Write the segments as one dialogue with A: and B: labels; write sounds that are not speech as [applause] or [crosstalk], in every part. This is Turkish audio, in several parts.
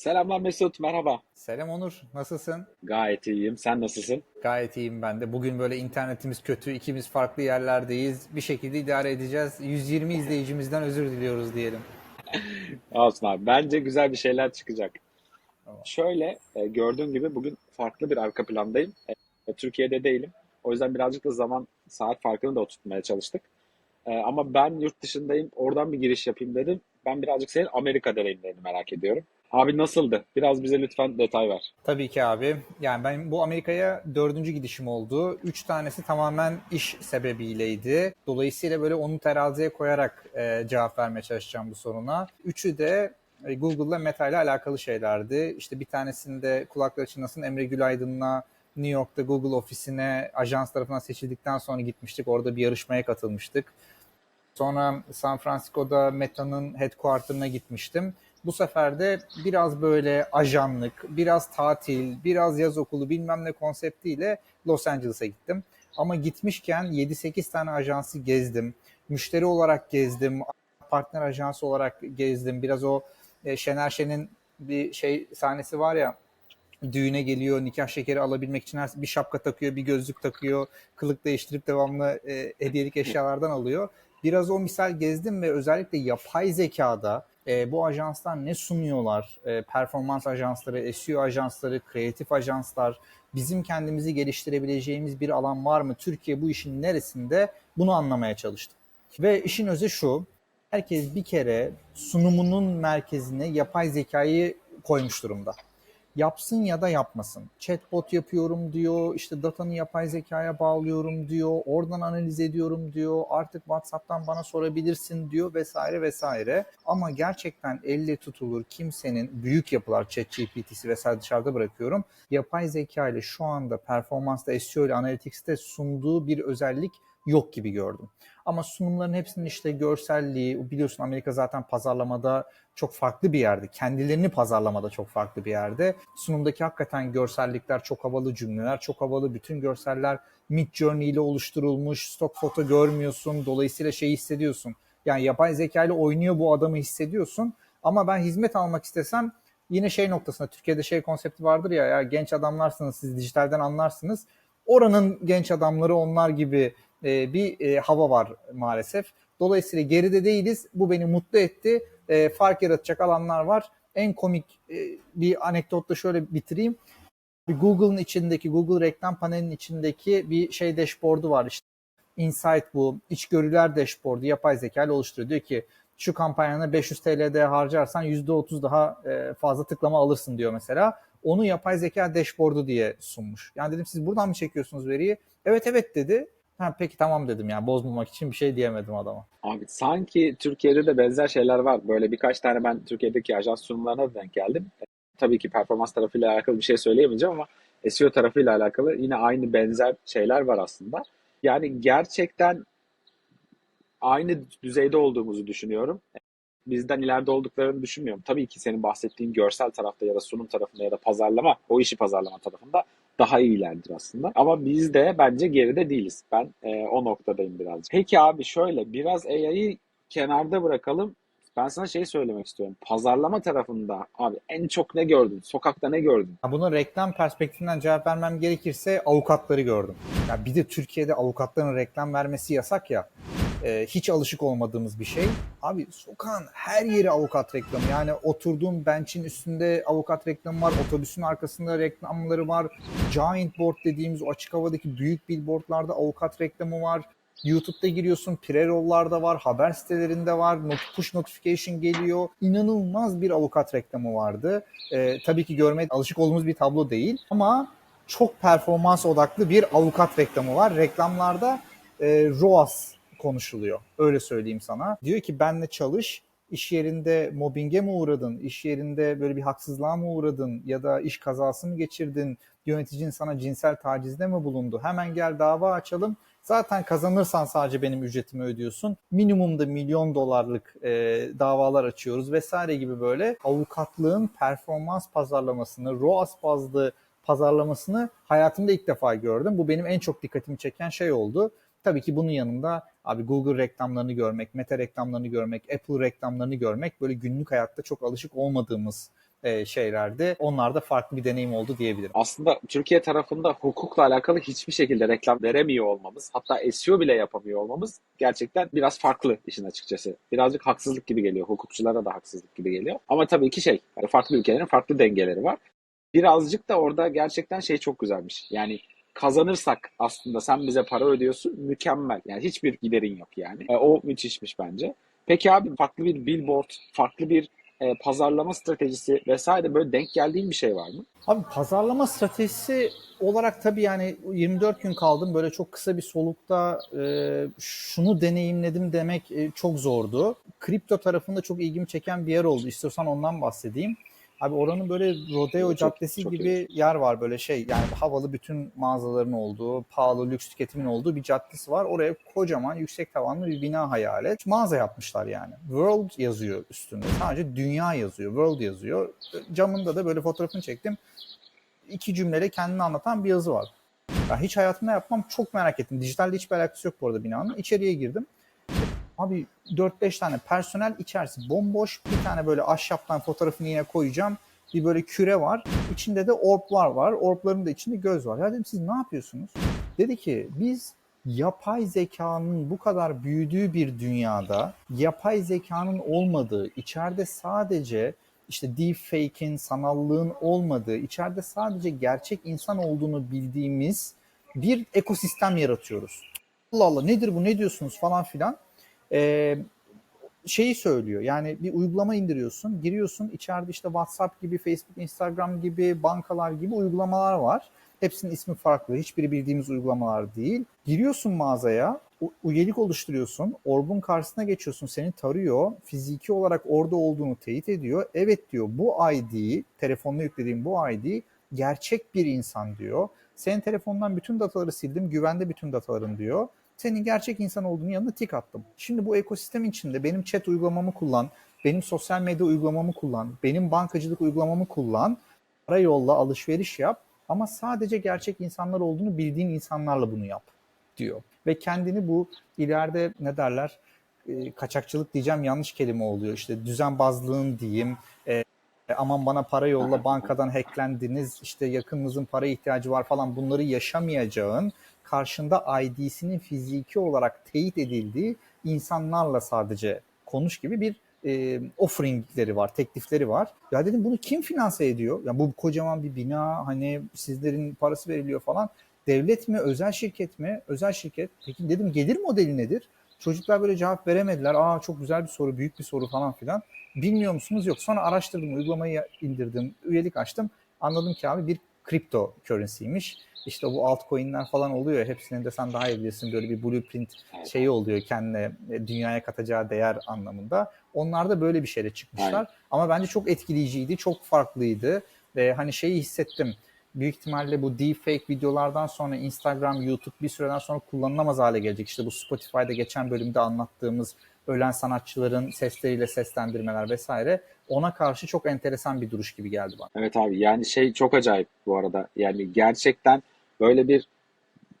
A: Selamlar Mesut, merhaba.
B: Selam Onur, nasılsın?
A: Gayet iyiyim. Sen nasılsın?
B: Gayet iyiyim ben de. Bugün böyle internetimiz kötü, ikimiz farklı yerlerdeyiz. Bir şekilde idare edeceğiz. 120 izleyicimizden özür diliyoruz diyelim. [laughs]
A: Olsun abi. Bence güzel bir şeyler çıkacak.
B: Tamam.
A: Şöyle, e, gördüğün gibi bugün farklı bir arka plandayım. E, Türkiye'de değilim. O yüzden birazcık da zaman saat farkını da oturtmaya çalıştık. E, ama ben yurt dışındayım. Oradan bir giriş yapayım dedim. Ben birazcık senin Amerika deneyimlerini merak ediyorum. Abi nasıldı? Biraz bize lütfen detay ver.
B: Tabii ki abi. Yani ben bu Amerika'ya dördüncü gidişim oldu. Üç tanesi tamamen iş sebebiyleydi. Dolayısıyla böyle onu teraziye koyarak e, cevap vermeye çalışacağım bu soruna. Üçü de e, Google'la Meta ile alakalı şeylerdi. İşte bir tanesinde kulakları çınlasın Emre Gülaydın'la New York'ta Google ofisine ajans tarafından seçildikten sonra gitmiştik. Orada bir yarışmaya katılmıştık. Sonra San Francisco'da Meta'nın headquarter'ına gitmiştim. Bu sefer de biraz böyle ajanlık, biraz tatil, biraz yaz okulu bilmem ne konseptiyle Los Angeles'a gittim. Ama gitmişken 7-8 tane ajansı gezdim. Müşteri olarak gezdim, partner ajansı olarak gezdim. Biraz o e, Şener Şen'in bir şey sahnesi var ya düğüne geliyor, nikah şekeri alabilmek için bir şapka takıyor, bir gözlük takıyor, kılık değiştirip devamlı e, hediyelik eşyalardan alıyor. Biraz o misal gezdim ve özellikle yapay zekada e, bu ajanslar ne sunuyorlar? E, performans ajansları, SEO ajansları, kreatif ajanslar, bizim kendimizi geliştirebileceğimiz bir alan var mı? Türkiye bu işin neresinde? Bunu anlamaya çalıştım. Ve işin özü şu, herkes bir kere sunumunun merkezine yapay zekayı koymuş durumda yapsın ya da yapmasın. Chatbot yapıyorum diyor, işte datanı yapay zekaya bağlıyorum diyor, oradan analiz ediyorum diyor, artık WhatsApp'tan bana sorabilirsin diyor vesaire vesaire. Ama gerçekten elle tutulur kimsenin büyük yapılar ChatGPT'si vesaire dışarıda bırakıyorum. Yapay zeka ile şu anda performansta, SEO ile Analytics'te sunduğu bir özellik yok gibi gördüm. Ama sunumların hepsinin işte görselliği, biliyorsun Amerika zaten pazarlamada çok farklı bir yerde. Kendilerini pazarlamada çok farklı bir yerde. Sunumdaki hakikaten görsellikler çok havalı cümleler, çok havalı bütün görseller Mid Journey ile oluşturulmuş, stok foto görmüyorsun. Dolayısıyla şey hissediyorsun. Yani yapay zeka ile oynuyor bu adamı hissediyorsun. Ama ben hizmet almak istesem yine şey noktasında Türkiye'de şey konsepti vardır ya, ya genç adamlarsınız siz dijitalden anlarsınız. Oranın genç adamları onlar gibi e, bir e, hava var maalesef. Dolayısıyla geride değiliz. Bu beni mutlu etti. E, fark yaratacak alanlar var. En komik e, bir anekdotla şöyle bitireyim. Google'ın içindeki, Google reklam panelinin içindeki bir şey dashboard'u var işte. Insight bu, içgörüler dashboard'u yapay zeka ile oluşturuyor. Diyor ki şu kampanyana 500 TL'de harcarsan %30 daha e, fazla tıklama alırsın diyor mesela. Onu yapay zeka dashboard'u diye sunmuş. Yani dedim siz buradan mı çekiyorsunuz veriyi? Evet evet dedi. Ha, peki tamam dedim yani bozmamak için bir şey diyemedim adama.
A: Abi sanki Türkiye'de de benzer şeyler var. Böyle birkaç tane ben Türkiye'deki ajans sunumlarına da denk geldim. E, Tabii ki performans tarafıyla alakalı bir şey söyleyemeyeceğim ama SEO tarafıyla alakalı yine aynı benzer şeyler var aslında. Yani gerçekten aynı düzeyde olduğumuzu düşünüyorum. Bizden ileride olduklarını düşünmüyorum. Tabii ki senin bahsettiğin görsel tarafta ya da sunum tarafında ya da pazarlama, o işi pazarlama tarafında daha iyilerdir aslında. Ama biz de bence geride değiliz. Ben e, o noktadayım birazcık. Peki abi şöyle biraz AI'yı kenarda bırakalım. Ben sana şey söylemek istiyorum. Pazarlama tarafında abi en çok ne gördün? Sokakta ne gördün?
B: Buna reklam perspektifinden cevap vermem gerekirse avukatları gördüm. Ya bir de Türkiye'de avukatların reklam vermesi yasak ya. Ee, hiç alışık olmadığımız bir şey. Abi sokağın her yeri avukat reklamı. Yani oturduğun bench'in üstünde avukat reklamı var. Otobüsün arkasında reklamları var. Giant board dediğimiz o açık havadaki büyük billboardlarda avukat reklamı var. YouTube'da giriyorsun, pre-roll'larda var, haber sitelerinde var, push notification geliyor. İnanılmaz bir avukat reklamı vardı. Ee, tabii ki görmeye alışık olduğumuz bir tablo değil ama çok performans odaklı bir avukat reklamı var. Reklamlarda e, ROAS konuşuluyor. Öyle söyleyeyim sana. Diyor ki benle çalış, iş yerinde mobbinge mi uğradın, iş yerinde böyle bir haksızlığa mı uğradın ya da iş kazası mı geçirdin, yöneticin sana cinsel tacizde mi bulundu? Hemen gel dava açalım. Zaten kazanırsan sadece benim ücretimi ödüyorsun. Minimumda milyon dolarlık e, davalar açıyoruz vesaire gibi böyle avukatlığın performans pazarlamasını, ROAS bazlı pazarlamasını hayatımda ilk defa gördüm. Bu benim en çok dikkatimi çeken şey oldu. Tabii ki bunun yanında abi Google reklamlarını görmek, Meta reklamlarını görmek, Apple reklamlarını görmek böyle günlük hayatta çok alışık olmadığımız e, şeylerdi. Onlar da farklı bir deneyim oldu diyebilirim.
A: Aslında Türkiye tarafında hukukla alakalı hiçbir şekilde reklam veremiyor olmamız, hatta SEO bile yapamıyor olmamız gerçekten biraz farklı işin açıkçası. Birazcık haksızlık gibi geliyor. Hukukçulara da haksızlık gibi geliyor. Ama tabii ki şey, hani farklı ülkelerin farklı dengeleri var. Birazcık da orada gerçekten şey çok güzelmiş. Yani kazanırsak aslında sen bize para ödüyorsun mükemmel. Yani hiçbir giderin yok yani. E, o müthişmiş bence. Peki abi farklı bir billboard, farklı bir e, pazarlama stratejisi vesaire böyle denk geldiğin bir şey var mı?
B: Abi pazarlama stratejisi olarak tabii yani 24 gün kaldım. Böyle çok kısa bir solukta e, şunu deneyimledim demek e, çok zordu. Kripto tarafında çok ilgimi çeken bir yer oldu. İstiyorsan ondan bahsedeyim. Abi oranın böyle Rodeo
A: Çok-
B: Caddesi
A: çok
B: gibi yer var böyle şey yani havalı bütün mağazaların olduğu, pahalı lüks tüketimin olduğu bir caddesi var. Oraya kocaman yüksek tavanlı bir bina hayal et. Mağaza yapmışlar yani. World yazıyor üstünde. Sadece dünya yazıyor. World yazıyor. Camında da böyle fotoğrafını çektim. İki cümleyle kendini anlatan bir yazı var. Ben hiç hayatımda yapmam çok merak ettim. Dijitalle hiçbir alakası yok bu arada binanın. İçeriye girdim. Abi 4-5 tane personel içerisi bomboş. Bir tane böyle ahşaptan fotoğrafını yine koyacağım. Bir böyle küre var. İçinde de orplar var. Orpların da içinde göz var. Ya dedim siz ne yapıyorsunuz? Dedi ki biz yapay zekanın bu kadar büyüdüğü bir dünyada yapay zekanın olmadığı, içeride sadece işte deepfake'in, sanallığın olmadığı, içeride sadece gerçek insan olduğunu bildiğimiz bir ekosistem yaratıyoruz. Allah Allah nedir bu ne diyorsunuz falan filan. Ee, şeyi söylüyor yani bir uygulama indiriyorsun giriyorsun içeride işte WhatsApp gibi Facebook Instagram gibi bankalar gibi uygulamalar var. Hepsinin ismi farklı hiçbiri bildiğimiz uygulamalar değil. Giriyorsun mağazaya üyelik oluşturuyorsun orbun karşısına geçiyorsun seni tarıyor fiziki olarak orada olduğunu teyit ediyor. Evet diyor bu ID telefonuna yüklediğim bu ID gerçek bir insan diyor. Senin telefondan bütün dataları sildim güvende bütün dataların diyor senin gerçek insan olduğunun yanına tik attım. Şimdi bu ekosistem içinde benim chat uygulamamı kullan, benim sosyal medya uygulamamı kullan, benim bankacılık uygulamamı kullan, para yolla alışveriş yap ama sadece gerçek insanlar olduğunu bildiğin insanlarla bunu yap diyor. Ve kendini bu ileride ne derler e, kaçakçılık diyeceğim yanlış kelime oluyor. İşte düzenbazlığın diyeyim, e, aman bana para yolla bankadan hacklendiniz, işte yakınınızın para ihtiyacı var falan bunları yaşamayacağın karşında ID'sinin fiziki olarak teyit edildiği insanlarla sadece konuş gibi bir e, offeringleri var, teklifleri var. Ya dedim bunu kim finanse ediyor? Ya bu kocaman bir bina hani sizlerin parası veriliyor falan. Devlet mi, özel şirket mi? Özel şirket. Peki dedim gelir modeli nedir? Çocuklar böyle cevap veremediler. Aa çok güzel bir soru, büyük bir soru falan filan. Bilmiyor musunuz? Yok. Sonra araştırdım, uygulamayı indirdim, üyelik açtım. Anladım ki abi bir kripto currency'ymiş. İşte bu altcoin'ler falan oluyor. Hepsinin de sen daha iyi bilirsin böyle bir blueprint şeyi oluyor kendine e, dünyaya katacağı değer anlamında. Onlar da böyle bir şeyle çıkmışlar.
A: Aynen.
B: Ama bence çok etkileyiciydi, çok farklıydı. Ve hani şeyi hissettim. Büyük ihtimalle bu deepfake videolardan sonra Instagram, YouTube bir süreden sonra kullanılamaz hale gelecek. İşte bu Spotify'da geçen bölümde anlattığımız ölen sanatçıların sesleriyle seslendirmeler vesaire ona karşı çok enteresan bir duruş gibi geldi bana.
A: Evet abi yani şey çok acayip bu arada. Yani gerçekten böyle bir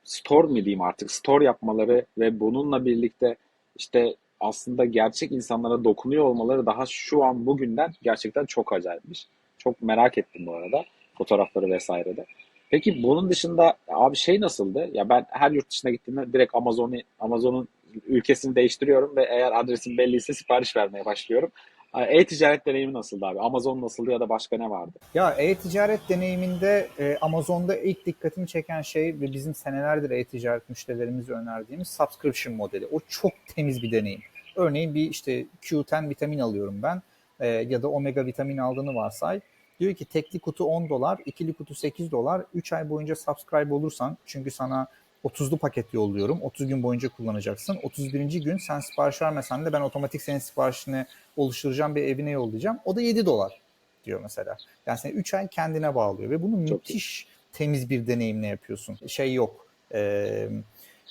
A: store mi diyeyim artık store yapmaları ve bununla birlikte işte aslında gerçek insanlara dokunuyor olmaları daha şu an bugünden gerçekten çok acayipmiş. Çok merak ettim bu arada fotoğrafları vesairede. Peki bunun dışında abi şey nasıldı? Ya ben her yurt dışına gittiğimde direkt Amazon'u Amazon'un ülkesini değiştiriyorum ve eğer adresim belliyse sipariş vermeye başlıyorum. E-ticaret deneyimi nasıldı abi? Amazon nasıldı ya da başka ne vardı?
B: Ya e-ticaret deneyiminde e, Amazon'da ilk dikkatimi çeken şey ve bizim senelerdir e-ticaret müşterilerimize önerdiğimiz subscription modeli. O çok temiz bir deneyim. Örneğin bir işte Q10 vitamin alıyorum ben e, ya da omega vitamin aldığını varsay. Diyor ki tekli kutu 10 dolar, ikili kutu 8 dolar. 3 ay boyunca subscribe olursan çünkü sana 30'lu paket yolluyorum. 30 gün boyunca kullanacaksın. 31. gün sen sipariş vermesen de ben otomatik senin siparişini oluşturacağım bir evine yollayacağım. O da 7 dolar diyor mesela. Yani seni 3 ay kendine bağlıyor ve bunu
A: Çok
B: müthiş temiz bir deneyimle yapıyorsun. Şey yok. Ee,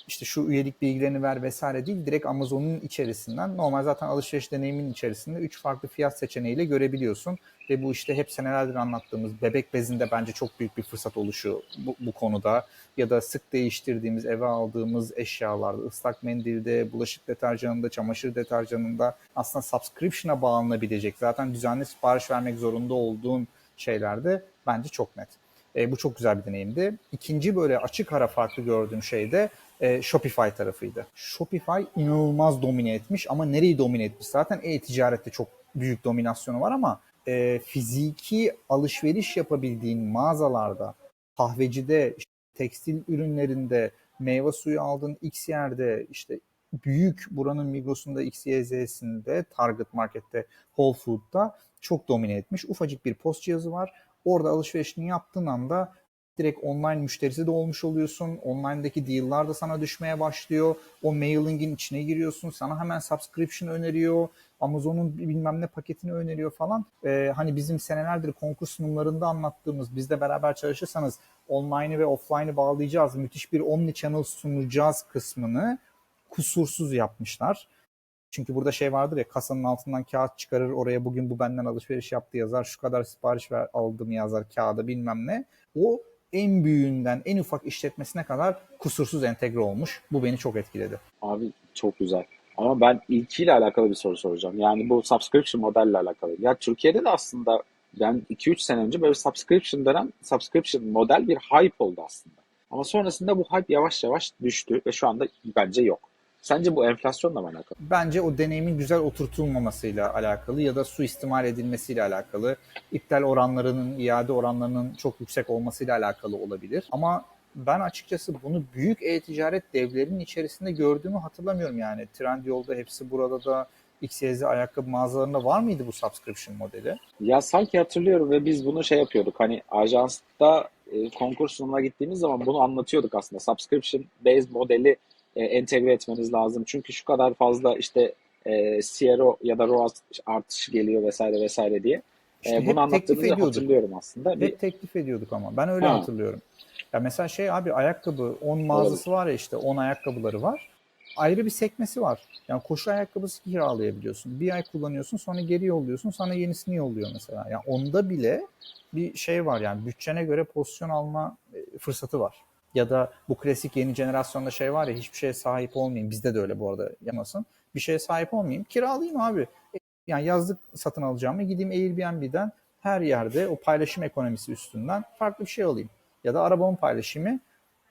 B: işte şu üyelik bilgilerini ver vesaire değil. Direkt Amazon'un içerisinden normal zaten alışveriş deneyiminin içerisinde 3 farklı fiyat seçeneğiyle görebiliyorsun. Ve bu işte hep senelerdir anlattığımız bebek bezinde bence çok büyük bir fırsat oluşu bu, bu konuda. Ya da sık değiştirdiğimiz, eve aldığımız eşyalarda, ıslak mendilde, bulaşık deterjanında, çamaşır deterjanında aslında subscription'a bağlanabilecek. Zaten düzenli sipariş vermek zorunda olduğun şeylerde bence çok net. E, bu çok güzel bir deneyimdi. İkinci böyle açık ara farklı gördüğüm şey de e, Shopify tarafıydı. Shopify inanılmaz domine etmiş ama nereyi domine etmiş? Zaten e-ticarette çok büyük dominasyonu var ama e, fiziki alışveriş yapabildiğin mağazalarda, kahvecide, tekstil ürünlerinde, meyve suyu aldığın X yerde, işte büyük buranın Migros'unda, XYZ'sinde, Target Market'te, Whole Food'da çok domine etmiş. Ufacık bir post cihazı var. Orada alışverişini yaptığın anda direkt online müşterisi de olmuş oluyorsun. Online'daki deal'lar da sana düşmeye başlıyor. O mailing'in içine giriyorsun. Sana hemen subscription öneriyor. Amazon'un bilmem ne paketini öneriyor falan. Ee, hani bizim senelerdir konkurs sunumlarında anlattığımız bizde beraber çalışırsanız online'ı ve offline'ı bağlayacağız. Müthiş bir omni channel sunacağız kısmını kusursuz yapmışlar. Çünkü burada şey vardır ya kasanın altından kağıt çıkarır oraya bugün bu benden alışveriş yaptı yazar şu kadar sipariş ver, aldım yazar kağıda bilmem ne. O en büyüğünden en ufak işletmesine kadar kusursuz entegre olmuş. Bu beni çok etkiledi.
A: Abi çok güzel. Ama ben ilkiyle alakalı bir soru soracağım. Yani bu subscription modelle alakalı. Ya Türkiye'de de aslında ben 2-3 sene önce böyle subscription denen subscription model bir hype oldu aslında. Ama sonrasında bu hype yavaş yavaş düştü ve şu anda bence yok. Sence bu enflasyonla mı alakalı?
B: Bence o deneyimin güzel oturtulmamasıyla alakalı ya da suistimal edilmesiyle alakalı. iptal oranlarının, iade oranlarının çok yüksek olmasıyla alakalı olabilir. Ama ben açıkçası bunu büyük e-ticaret devlerinin içerisinde gördüğümü hatırlamıyorum yani. Trendyol'da hepsi burada da XYZ ayakkabı mağazalarında var mıydı bu subscription modeli?
A: Ya sanki hatırlıyorum ve biz bunu şey yapıyorduk. Hani ajansta e, konkurs sunumuna gittiğimiz zaman bunu anlatıyorduk aslında. Subscription based modeli e, entegre etmeniz lazım. Çünkü şu kadar fazla işte e, CRO ya da ROAS artışı geliyor vesaire vesaire diye.
B: İşte
A: e, bunu
B: ediyorduk.
A: hatırlıyorum aslında.
B: Hep
A: Bir,
B: teklif ediyorduk ama. Ben öyle
A: Ha.
B: hatırlıyorum. Ya mesela şey abi ayakkabı 10 mağazası var ya işte 10 ayakkabıları var. Ayrı bir sekmesi var. Yani koşu ayakkabısı kiralayabiliyorsun. Bir ay kullanıyorsun sonra geri yolluyorsun sana yenisini yolluyor mesela. Yani onda bile bir şey var yani bütçene göre pozisyon alma e, fırsatı var. Ya da bu klasik yeni jenerasyonda şey var ya hiçbir şeye sahip olmayayım. Bizde de öyle bu arada yamasın. Bir şeye sahip olmayayım. Kiralayayım abi. E, Yani yazlık satın alacağımı gideyim Airbnb'den her yerde o paylaşım ekonomisi üstünden farklı bir şey alayım. Ya da arabamın paylaşımı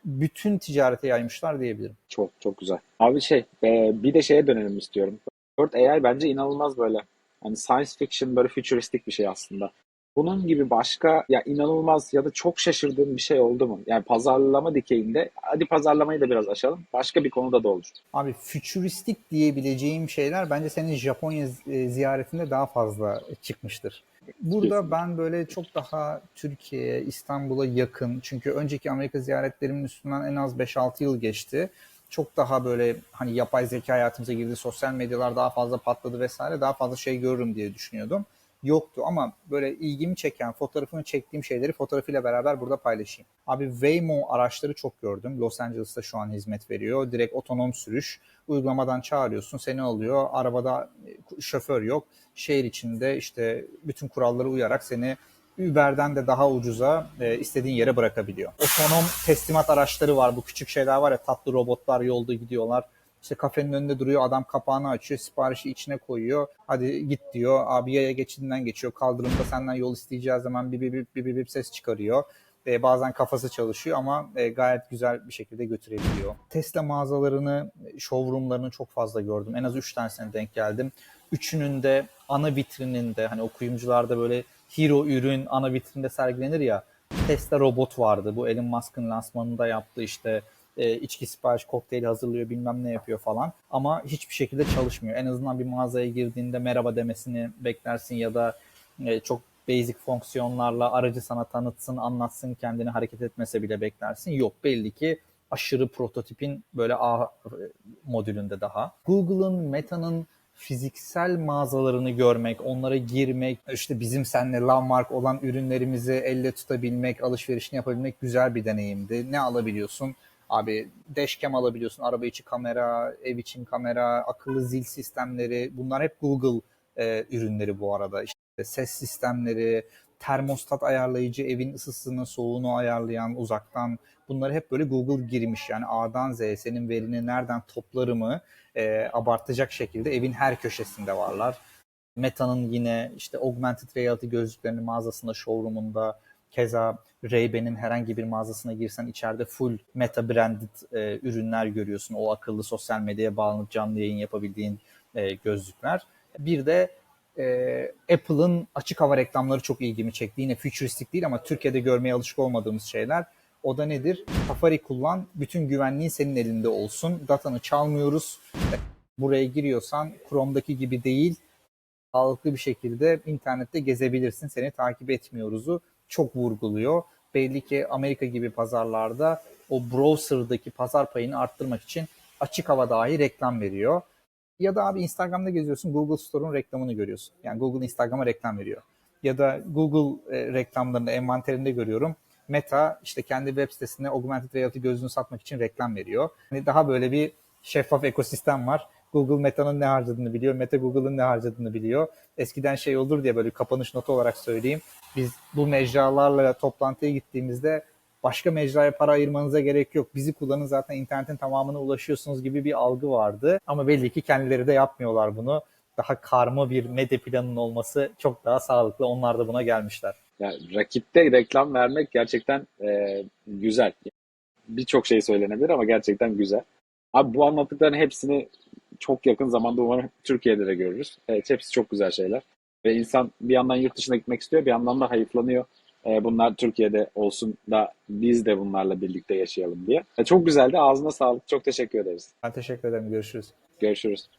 B: bütün ticarete yaymışlar diyebilirim.
A: çok çok güzel. Abi şey e, bir de şeye dönelim istiyorum. Bird AI bence inanılmaz böyle. Hani science fiction böyle futuristik bir şey aslında. Bunun gibi başka ya inanılmaz ya da çok şaşırdığın bir şey oldu mu? Yani pazarlama dikeyinde hadi pazarlamayı da biraz aşalım. Başka bir konuda da olur.
B: Abi fütüristik diyebileceğim şeyler bence senin Japonya e, ziyaretinde daha fazla çıkmıştır. Burada
A: Kesinlikle.
B: ben böyle çok daha Türkiye'ye, İstanbul'a yakın çünkü önceki Amerika ziyaretlerimin üstünden en az 5-6 yıl geçti. Çok daha böyle hani yapay zeka hayatımıza girdi, sosyal medyalar daha fazla patladı vesaire daha fazla şey görürüm diye düşünüyordum. Yoktu ama böyle ilgimi çeken, fotoğrafını çektiğim şeyleri fotoğrafıyla beraber burada paylaşayım. Abi Waymo araçları çok gördüm. Los Angeles'ta şu an hizmet veriyor. Direkt otonom sürüş. Uygulamadan çağırıyorsun, seni alıyor. Arabada e, şoför yok. Şehir içinde işte bütün kurallara uyarak seni Uber'den de daha ucuza e, istediğin yere bırakabiliyor. Otonom teslimat araçları var. Bu küçük şeyler var ya tatlı robotlar yolda gidiyorlar. İşte kafenin önünde duruyor adam kapağını açıyor siparişi içine koyuyor. Hadi git diyor abi yaya geçidinden geçiyor kaldırımda senden yol isteyeceği zaman bir bir bir bir, bir, ses çıkarıyor. E, bazen kafası çalışıyor ama e, gayet güzel bir şekilde götürebiliyor. Tesla mağazalarını, showroomlarını çok fazla gördüm. En az 3 tanesine denk geldim. Üçünün de ana vitrininde hani o kuyumcularda böyle hero ürün ana vitrinde sergilenir ya. Tesla robot vardı. Bu Elon Musk'ın lansmanında yaptığı işte e, içki sipariş kokteyli hazırlıyor bilmem ne yapıyor falan. Ama hiçbir şekilde çalışmıyor. En azından bir mağazaya girdiğinde merhaba demesini beklersin ya da e, çok basic fonksiyonlarla aracı sana tanıtsın, anlatsın, kendini hareket etmese bile beklersin. Yok belli ki aşırı prototipin böyle A modülünde daha. Google'ın, Meta'nın fiziksel mağazalarını görmek, onlara girmek, işte bizim seninle landmark olan ürünlerimizi elle tutabilmek, alışverişini yapabilmek güzel bir deneyimdi. Ne alabiliyorsun? Abi dashcam alabiliyorsun, araba içi kamera, ev için kamera, akıllı zil sistemleri. Bunlar hep Google e, ürünleri bu arada. İşte ses sistemleri, termostat ayarlayıcı, evin ısısını, soğuğunu ayarlayan uzaktan. Bunları hep böyle Google girmiş. Yani A'dan Z'ye senin verini nereden toplarımı e, abartacak şekilde evin her köşesinde varlar. Meta'nın yine işte augmented reality gözlüklerinin mağazasında, showroom'unda, keza Ray-Ban'in herhangi bir mağazasına girsen içeride full Meta branded e, ürünler görüyorsun. O akıllı sosyal medyaya bağlanıp canlı yayın yapabildiğin e, gözlükler. Bir de e, Apple'ın açık hava reklamları çok ilgimi çekti. Yine futuristik değil ama Türkiye'de görmeye alışık olmadığımız şeyler. O da nedir? Safari kullan, bütün güvenliğin senin elinde olsun. Datanı çalmıyoruz. Buraya giriyorsan Chrome'daki gibi değil, sağlıklı bir şekilde internette gezebilirsin. Seni takip etmiyoruzu çok vurguluyor. Belli ki Amerika gibi pazarlarda o browser'daki pazar payını arttırmak için açık hava dahi reklam veriyor. Ya da abi Instagram'da geziyorsun Google Store'un reklamını görüyorsun. Yani Google Instagram'a reklam veriyor. Ya da Google e, reklamlarını envanterinde görüyorum. Meta işte kendi web sitesine augmented reality gözlüğünü satmak için reklam veriyor. Hani daha böyle bir şeffaf ekosistem var. Google Meta'nın ne harcadığını biliyor. Meta Google'ın ne harcadığını biliyor. Eskiden şey olur diye böyle kapanış notu olarak söyleyeyim. Biz bu mecralarla toplantıya gittiğimizde başka mecraya para ayırmanıza gerek yok. Bizi kullanın zaten internetin tamamına ulaşıyorsunuz gibi bir algı vardı. Ama belli ki kendileri de yapmıyorlar bunu. Daha karma bir medya planının olması çok daha sağlıklı. Onlar da buna gelmişler.
A: Yani rakipte reklam vermek gerçekten e, güzel. Birçok şey söylenebilir ama gerçekten güzel. Abi bu anlattıkların hepsini çok yakın zamanda umarım Türkiye'de de görürüz. Evet, hepsi çok güzel şeyler. Ve insan bir yandan yurt dışına gitmek istiyor, bir yandan da hayıflanıyor. E, bunlar Türkiye'de olsun da biz de bunlarla birlikte yaşayalım diye. E, çok güzeldi. Ağzına sağlık. Çok teşekkür ederiz.
B: Ben teşekkür ederim. Görüşürüz.
A: Görüşürüz.